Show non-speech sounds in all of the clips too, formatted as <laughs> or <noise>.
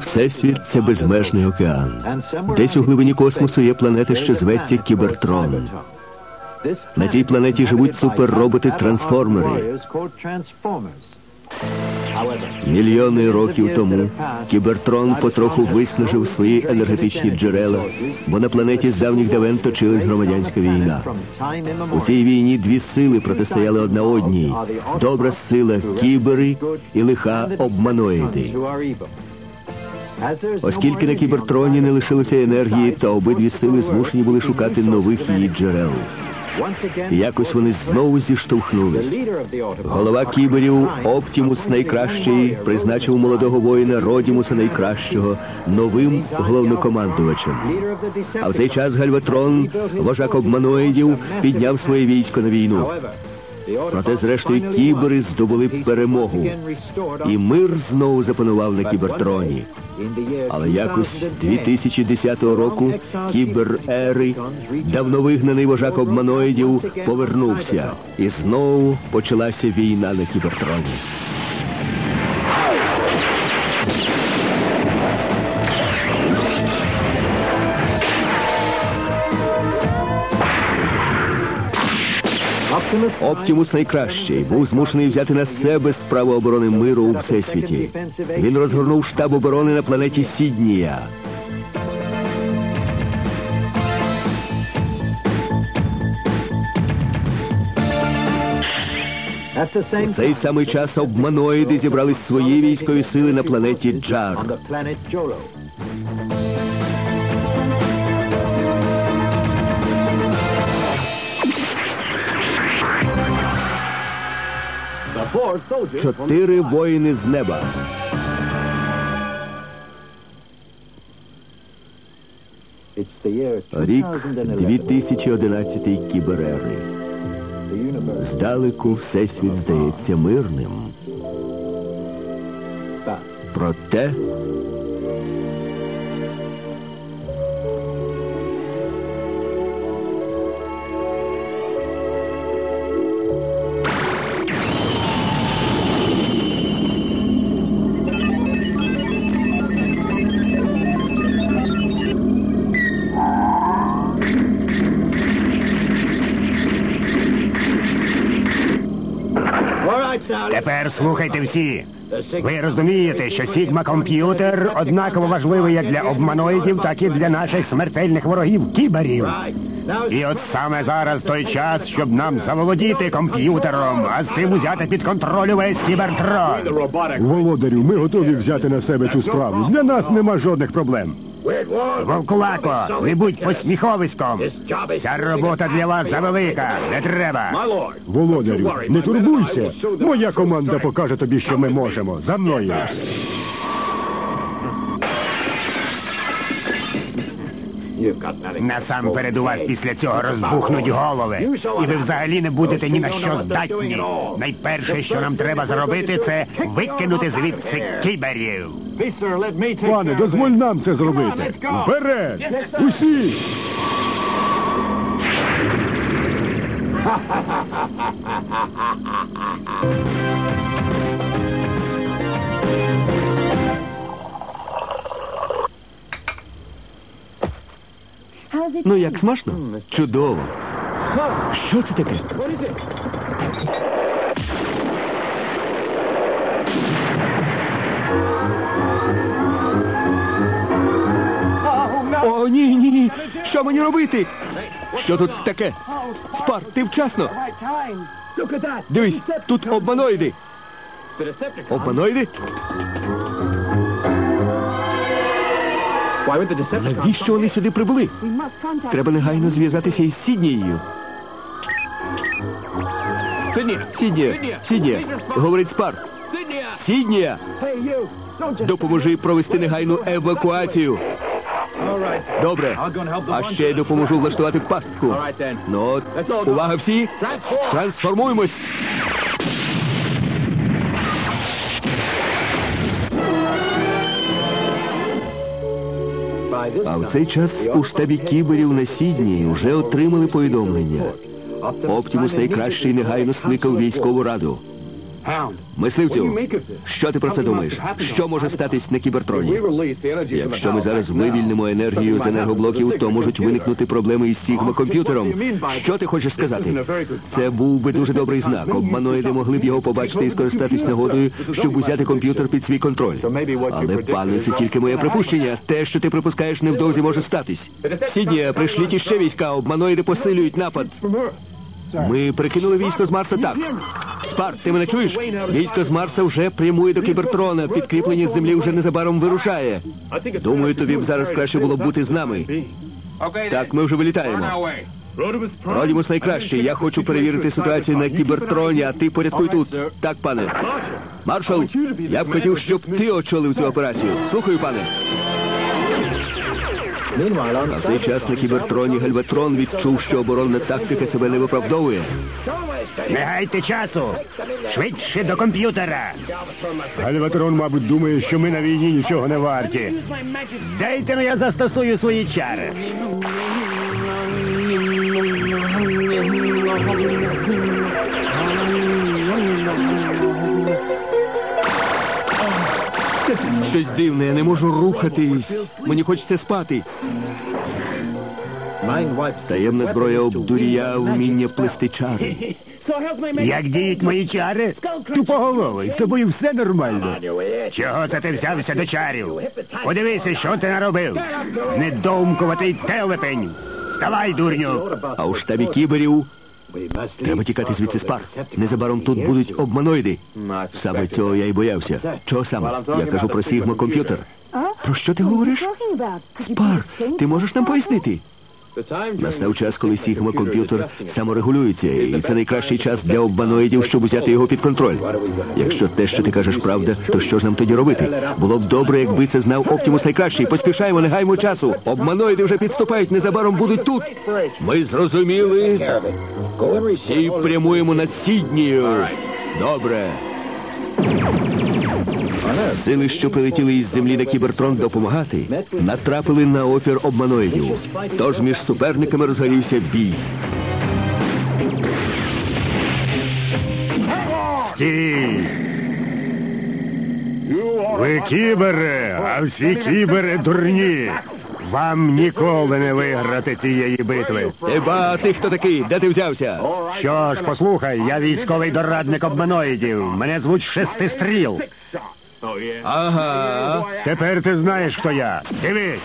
Всесвіт це безмежний океан. Десь у глибині космосу є планета, що зветься Кібертрон. На цій планеті живуть суперроботи-трансформери. Мільйони років тому Кібертрон потроху виснажив свої енергетичні джерела, бо на планеті з давніх давен точилась громадянська війна. У цій війні дві сили протистояли одна одній: добра сила кібери і лиха обманоїди. Оскільки на кібертроні не лишилося енергії, то обидві сили змушені були шукати нових її джерел. Якось вони знову зіштовхнулись. Голова кіберів Оптімус найкращий призначив молодого воїна Родімуса найкращого новим головнокомандувачем. А в цей час Гальватрон, вожак обманоїдів, підняв своє військо на війну. Проте, зрештою, кібери здобули перемогу, і мир знову запанував на кібертроні. Але якось 2010 року кібер Ери, давно вигнаний вожак обманоїдів, повернувся, і знову почалася війна на кібертроні. Оптімус найкращий був змушений взяти на себе справу оборони миру у всесвіті. Він розгорнув штаб оборони на планеті Сіднія. В цей самий час обманоїди зібрали свої військові сили на планеті Джар. Чотири воїни з неба. Рік 2011 кіберери. Здалеку всесвіт здається мирним. Проте Тепер слухайте всі. Ви розумієте, що Сігма комп'ютер однаково важливий як для обманоїдів, так і для наших смертельних ворогів кіберів. І от саме зараз той час, щоб нам заволодіти комп'ютером, а з тим узяти під контроль увесь кібертрон. Володарю, ми готові взяти на себе цю справу. Для нас нема жодних проблем. Вовкулако, не будь посміховиськом. Ця робота для вас завелика. Не треба. Володарю, не турбуйся. Моя команда покаже тобі, що ми можемо. За мною. Насамперед у вас після цього розбухнуть голови. І ви взагалі не будете ні на що здатні. Найперше, що нам треба зробити, це викинути звідси кіберів. Пане, дозволь нам це зробити. Вперед! Усі! <laughs> ну як смачно? Чудово. Що це таке? О, ні, ні, ні. Що мені робити? Що тут таке? Спар, ти вчасно. Дивись, тут обманоїди. Обманоїди? Навіщо вони сюди прибули? Треба негайно зв'язатися із Сіднією. Сіднія, Сіднія, говорить Спар. Сіднія, допоможи провести негайну евакуацію. Добре. А ще й допоможу влаштувати пастку. Ну от, увага всі. Трансформуємось. А в цей час у штабі кіберів на Сідні вже отримали повідомлення. Оптімус найкращий негайно скликав військову раду. Мисливцю, що ти про це думаєш? Що може статись на кібертроні? Якщо ми зараз вивільнимо енергію з енергоблоків, то можуть виникнути проблеми із сігма-комп'ютером. Що ти хочеш сказати? Це був би дуже добрий знак. Обманоїди могли б його побачити і скористатись нагодою, щоб узяти комп'ютер під свій контроль. Але, пане, це тільки моє припущення. Те, що ти припускаєш, невдовзі може статись. Сіднія, прийшліть іще війська, обманоїди посилюють напад. Ми прикинули військо з Марса так. Спарк, ти мене чуєш? Військо з Марса вже прямує до кібертрона. Підкріплення з землі вже незабаром вирушає. Думаю, тобі б зараз краще було б бути з нами. Так, ми вже вилітаємо. Родімус найкращий. Я хочу перевірити ситуацію на кібертроні, а ти порядкуй тут. Так, пане. Маршал, я б хотів, щоб ти очолив цю операцію. Слухаю, пане. На цей час на кібертроні Гальватрон відчув, що оборонна тактика себе не виправдовує. Не гайте часу! Швидше до комп'ютера! Гальватрон, мабуть, думає, що ми на війні нічого не варті. Дайте ну я застосую свої чари. Щось дивне, я не можу рухатись. Мені хочеться спати. Таємна зброя обдурія вміння плести чари. Як діють мої чари? Тупоголовий, з тобою все нормально. Чого це ти взявся до чарів? Подивися, що ти наробив. Недоумкуватий телепень. Вставай, дурню. А у штабі кіберів треба тікати звідси спар. Незабаром тут будуть обманоїди. Саме цього я і боявся. Чого саме? Я кажу про Сігма комп'ютер. Про що ти говориш? Спар, ти можеш нам пояснити? Настав час, коли Сігма комп'ютер саморегулюється, і це найкращий час для обманоїдів, щоб взяти його під контроль. Якщо те, що ти кажеш, правда, то що ж нам тоді робити? Було б добре, якби це знав Оптімус найкращий. Поспішаємо, не гаймо часу. Обманоїди вже підступають, незабаром будуть тут. Ми зрозуміли. Всі прямуємо на Сіднію. Добре. Сили, що прилетіли із землі на кібертрон допомагати, натрапили на опір обманоїдів. Тож між суперниками розгорівся бій. Стій! Ви кібери, а всі кібери дурні. Вам ніколи не виграти цієї битви. Еба, ти хто такий? Де ти взявся? Що ж, послухай, я військовий дорадник обманоїдів. Мене звуть Шестистріл. Ага. Тепер ти знаєш, хто я. Дивись.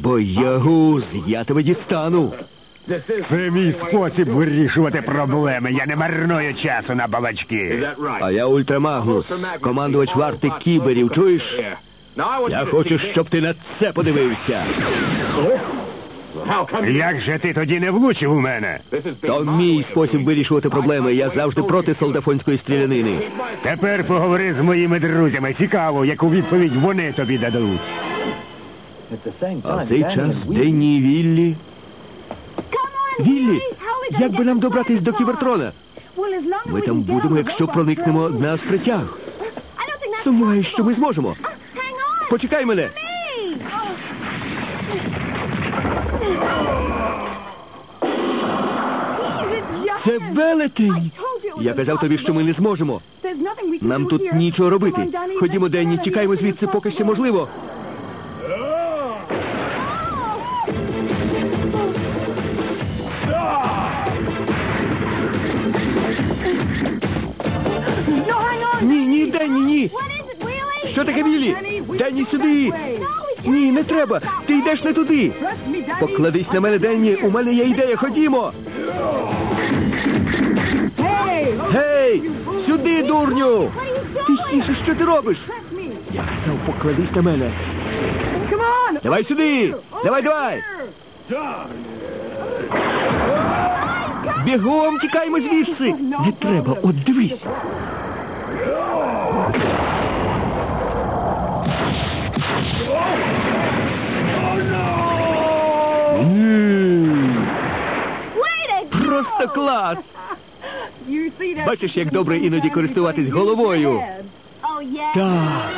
Боягуз, я тебе дістану. Це мій спосіб вирішувати проблеми. Я не марную часу на балачки. А я Ультрамагнус, командувач варти кіберів. Чуєш? Я хочу, щоб ти на це подивився. Як же ти тоді не влучив у мене? То мій спосіб вирішувати проблеми. Я завжди проти солдафонської стрілянини. Тепер поговори з моїми друзями. Цікаво, яку відповідь вони тобі дадуть. А в цей час Денні і Віллі. Віллі, як би нам добратись до кібертрона? Ми там будемо, якщо проникнемо на остритяг. Сумніваюсь, що ми зможемо. Почекай мене. Це велетень. Я казав тобі, що ми не зможемо. Нам тут нічого робити. Ходімо, Денні, тікаємо звідси, поки ще можливо. Ні, ні, Денні, ні. Що таке, Віллі? Денні, сюди. Ні, не треба. Ти йдеш не туди. Покладись на мене, Денні. У мене є ідея. Ходімо. Гей! Сюди, дурню! Тихіше, що ти робиш? Я казав, покладись на мене. Давай сюди! Давай, давай! Бігом тікаємо звідси! Не треба, от дивись! Просто клас! Бачиш, як добре іноді користуватись головою. Так.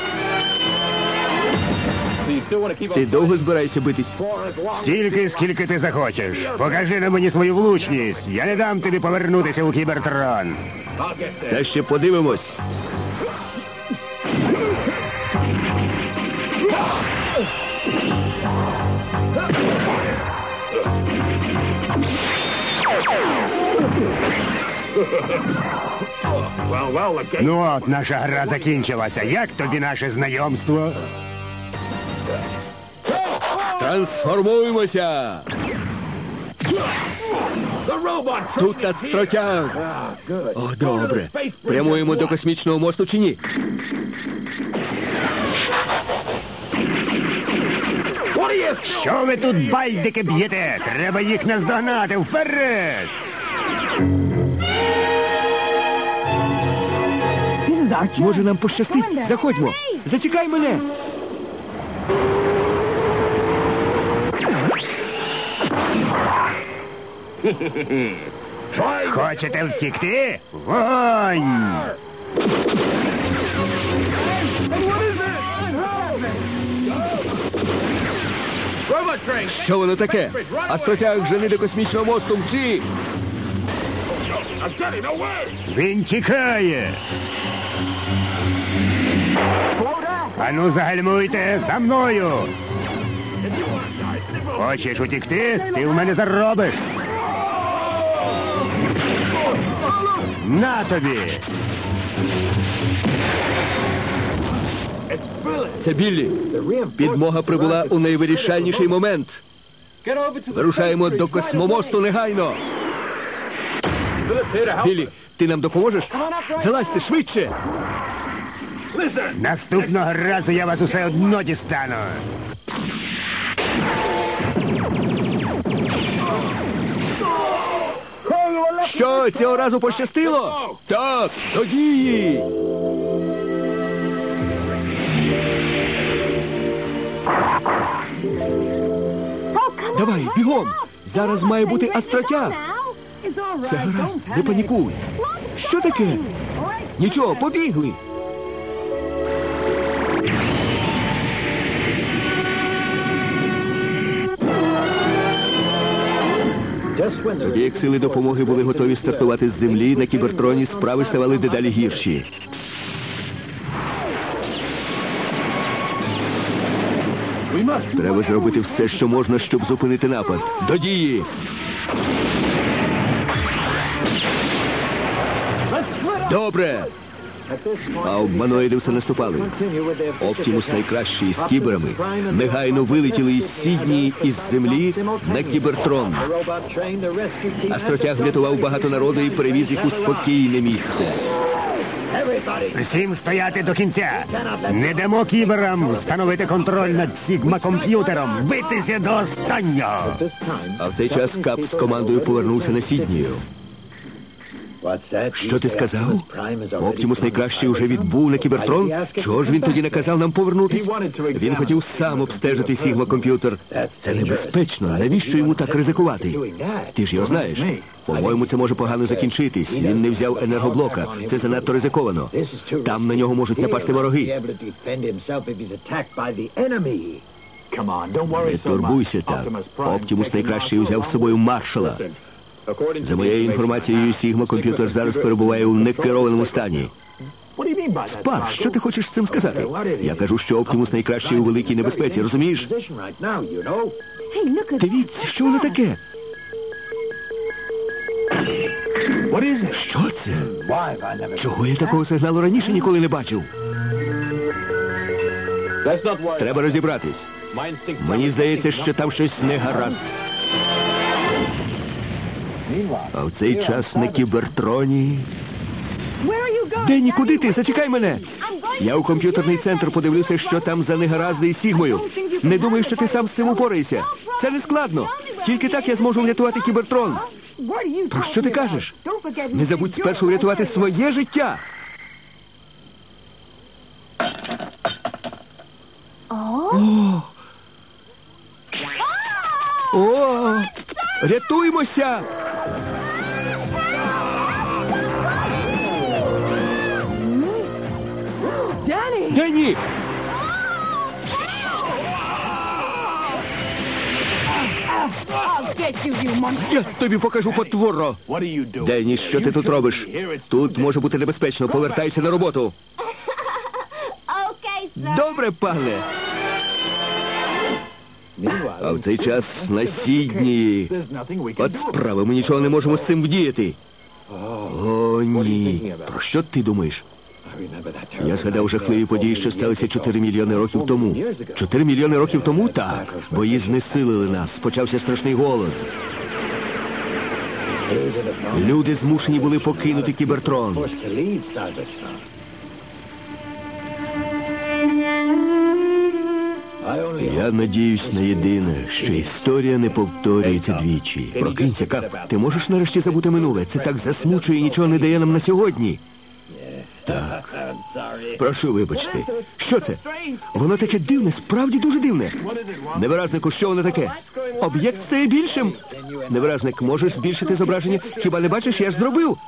Ти довго збираєшся битись? Стільки, скільки ти захочеш. Покажи на мені свою влучність. Я не дам тобі повернутися у кібертрон. Це ще подивимось. Ну от, наша гра закінчилася. Як тобі наше знайомство? Трансформуємося! Тут надстротяг! О, добре. Прямуємо до космічного мосту чи ні? Що ви тут байдики б'єте? Треба їх наздогнати вперед! Може нам пощастить? Заходьмо! Зачекай мене! Хочете втікти? Вогонь! Що воно таке? Астротяг жени до космічного мосту мчи! Він тікає. Ану, загальмуйте за мною. Хочеш утікти? Ти в мене заробиш. На тобі. Це Біллі. Підмога прибула у найвирішальніший момент. Вирушаємо до космомосту негайно. Біллі, ти нам допоможеш? Залазьте швидше. Наступного разу я вас усе одно дістану. Що, цього разу пощастило? Так, до! Давай, бігом! Зараз має бути астротяг. Все гаразд, не панікуй. Що таке? Нічого, побігли. Тоді, як сили допомоги були готові стартувати з землі, на кібертроні справи ставали дедалі гірші. Треба зробити все, що можна, щоб зупинити напад. До дії! Добре! А обманоїди все наступали. Оптімус найкращий з кіберами негайно вилетіли із Сідні із землі на кібертрон. Астротяг врятував багато народу і перевіз їх у спокійне місце. Всім стояти до кінця. Не дамо кіберам встановити контроль над Сігма-комп'ютером. Битися до останнього. А в цей час Кап з командою повернувся на Сіднію. Що ти сказав? Оптімус найкращий уже відбув на кібертрон. Чого ж він тоді наказав нам повернутись? Він хотів сам обстежити Сігма комп'ютер. Це небезпечно. Навіщо йому так ризикувати? Ти ж його знаєш. По-моєму, це може погано закінчитись. Він не взяв енергоблока. Це занадто ризиковано. Там на нього можуть напасти вороги. Не турбуйся так. Оптімус найкращий взяв з собою маршала. За моєю інформацією, Сігма комп'ютер зараз перебуває у некерованому стані. Спар, що ти хочеш з цим сказати? Я кажу, що Оптімус найкращий у великій небезпеці, розумієш? Дивіться, що воно таке? Що це? Чого я такого сигналу раніше ніколи не бачив? Треба розібратись. Мені здається, що там щось не гаразд. А в цей час на кібертроні. Дені, куди ти? Зачекай мене. Я у комп'ютерний центр подивлюся, що там за негаразди із Сігмою. Не думаю, що ти сам з цим упораєшся. Це не складно. Тільки так я зможу врятувати кібертрон. Про що ти кажеш? Не забудь спершу врятувати своє життя. О! О! Рятуймося! Де? Я тобі покажу потворо. Дені, що ти тут робиш? Тут може бути небезпечно. Повертайся на роботу. Добре, пане. А в цей час насідні. От справи ми нічого не можемо з цим вдіяти. О, ні. Про що ти думаєш? Я згадав жахливі події, що сталися 4 мільйони років тому. 4 мільйони років тому? Так. Бої знесилили нас. Почався страшний голод. Люди змушені були покинути кібертрон. Я надіюсь на єдине, що історія не повторюється двічі. Прокинься, Кап. Ти можеш нарешті забути минуле? Це так засмучує і нічого не дає нам на сьогодні. Так. Прошу вибачте. Що це? Воно таке дивне, справді дуже дивне. Невиразнику, що воно таке? Об'єкт стає більшим. Невиразник, можеш збільшити зображення? Хіба не бачиш, я ж зробив?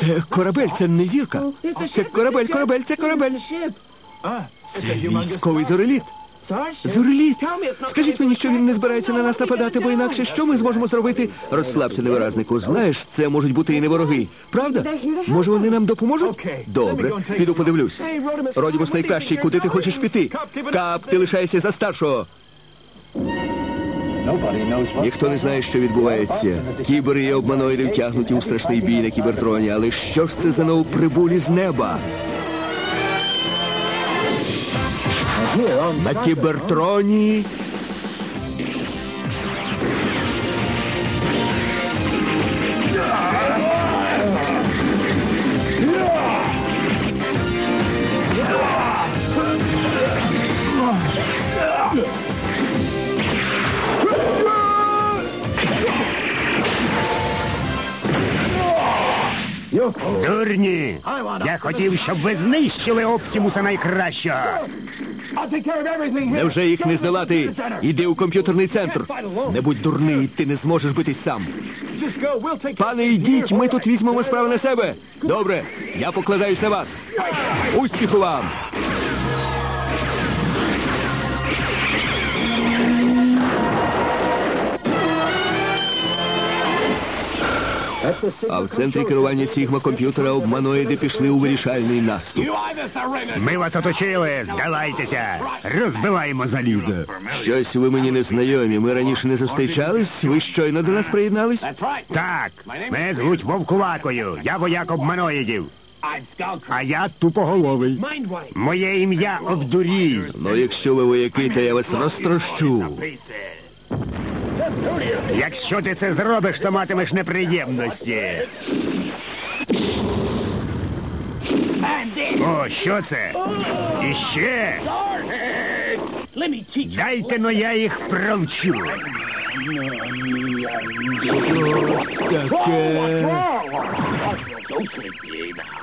Це корабель, це не зірка. Це корабель, корабель, це корабель. Це військовий зореліт. Зореліт! Скажіть мені, що він не збирається на нас нападати, бо інакше що ми зможемо зробити? Розслабся, невиразнику. Знаєш, це можуть бути і не вороги. Правда? Може, вони нам допоможуть? Добре, піду подивлюсь. Родімус найкращий, куди ти хочеш піти? Кап, ти лишаєшся за старшого. Ніхто не знає, що відбувається. Кібери і обманоїди втягнуті у страшний бій на кібертроні. Але що ж це за новоприбулі з неба? На кібертроні. Дурні! Я хотів, щоб ви знищили Оптімуса найкращого. Невже їх не здолати? Іди у комп'ютерний центр. Не будь дурний, ти не зможеш битись сам. Пане, йдіть, ми тут візьмемо справи на себе. Добре, я покладаюсь на вас. Успіху вам! А в центрі керування Сігма комп'ютера обманоїди пішли у вирішальний наступ. Ми вас оточили, здавайтеся. Розбиваємо залізо. Щось ви мені не знайомі. Ми раніше не зустрічались. Ви щойно до нас приєднались? Так, мене звуть Вовкулакою. Я вояк обманоїдів. А я тупоголовий. Моє ім'я Обдурій. Ну, якщо ви вояки, то я вас розтрощу. Якщо ти це зробиш, то матимеш неприємності. О, що це? І ще? Дайте но я їх провчу.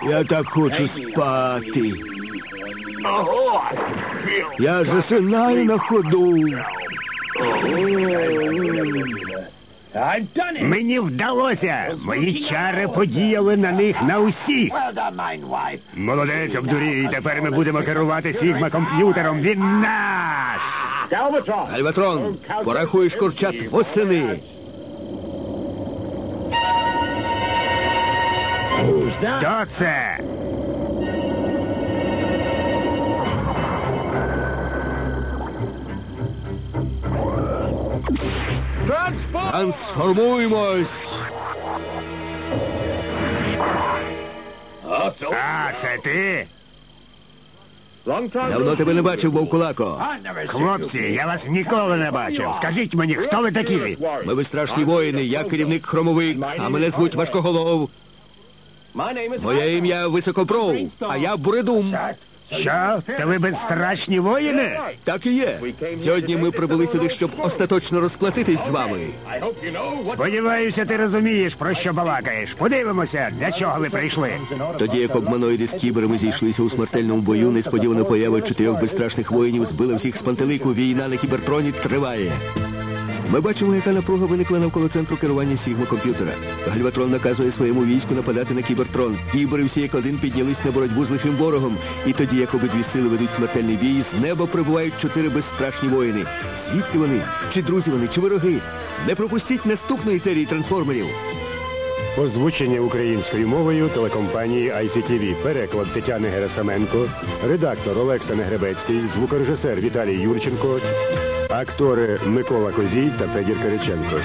Я так хочу спати. Я засинаю на ходу. Мені вдалося. Мої чари подіяли на них на усіх. Молодець, обдурій. Тепер ми будемо керувати Сігма комп'ютером. Він наш. Альватрон, порахуєш курчат восени. Хто це? Трансформуємось. А, це ти? Давно тебе не бачив, Вовкулако. Хлопці, я вас ніколи не бачив. Скажіть мені, хто ви такі? Ми безстрашні воїни, я керівник хромовик, а мене звуть Важкоголов. Моє ім'я Високопров, а я Буредум. Що? Та ви безстрашні воїни? Так і є. Сьогодні ми прибули сюди, щоб остаточно розплатитись з вами. Сподіваюся, ти розумієш, про що балакаєш. Подивимося, для чого ви прийшли. Тоді, як обманоїди з кіберами зійшлися у смертельному бою, несподівано поява чотирьох безстрашних воїнів збила всіх з пантелику. Війна на кібертроні триває. Ми бачимо, яка напруга виникла навколо центру керування Сігма комп'ютера. Гальватрон наказує своєму війську нападати на кібертрон. Кібери всі як один піднялись на боротьбу з лихим ворогом. І тоді, як обидві сили ведуть смертельний бій, з неба прибувають чотири безстрашні воїни. Звідки вони? Чи друзі вони, чи вороги? Не пропустіть наступної серії трансформерів. Озвучення українською мовою телекомпанії ICTV. Переклад Тетяни Герасаменко, редактор Олекса Негребецький, звукорежисер Віталій Юрченко, актори Микола Козій та Федір Кириченко.